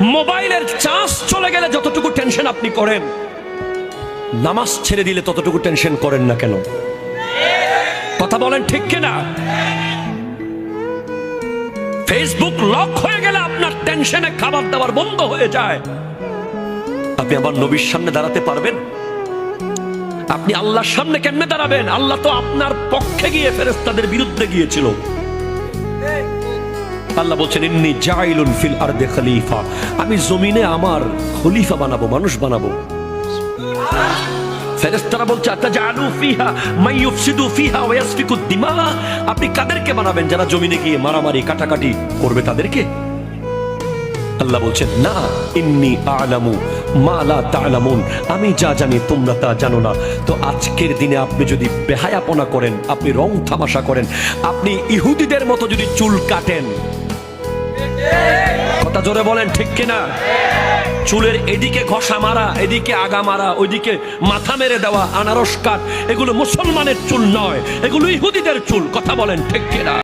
মোবাইলের চার্জ চলে গেলে যতটুকু টেনশন আপনি করেন, নামাজ ছেড়ে দিলে ততটুকু টেনশন করেন না কেন? কথা বলেন ঠিক কিনা? ফেসবুক লক হয়ে গেলে আপনার টেনশনে খাবার দাবার বন্ধ হয়ে যায়। আপনি আবার নবীর সামনে দাঁড়াতে পারবেন? আপনি আল্লাহর সামনে কেমনে দাঁড়াবেন? আল্লাহ তো আপনার পক্ষে গিয়ে ফেরেস্তাদের বিরুদ্ধে গিয়েছিল। আল্লাহ বলছেন, ইন্নি জাইলুন ফিল আরদে খলিফা। আমি জমিনে আমার খলিফা বানাবো, মানুষ বানাবো। ফেরেশতারা বলছে, আতাজালু ফিহা মাই ইউফসিদু ফিহা ওয়া ইয়াসফিকু দিমা আপনি কাদেরকে বানাবেন যারা জমিনে গিয়ে মারামারি, কাটাকাটি করবে তাদেরকে? আল্লাহ বলছেন, না, ইন্নি আলামু মা লা তা'লামুন। আমি যা জানি তোমরা তা জানো না। তো আজকের দিনে আপনি যদি বেহায়াপনা করেন, আপনি রং তামাশা করেন, আপনি ইহুদিদের মতো যদি চুল কাটেন কথা জোরে বলেন, ঠিক কিনা? চুলের এদিকে ঘষা মারা, এদিকে আগা মারা, ওইদিকে মাথা মেরে দেওয়া, আনারস কাট এগুলো মুসলমানের চুল নয়, এগুলো ইহুদিদের চুল, কথা বলেন, ঠিক কিনা?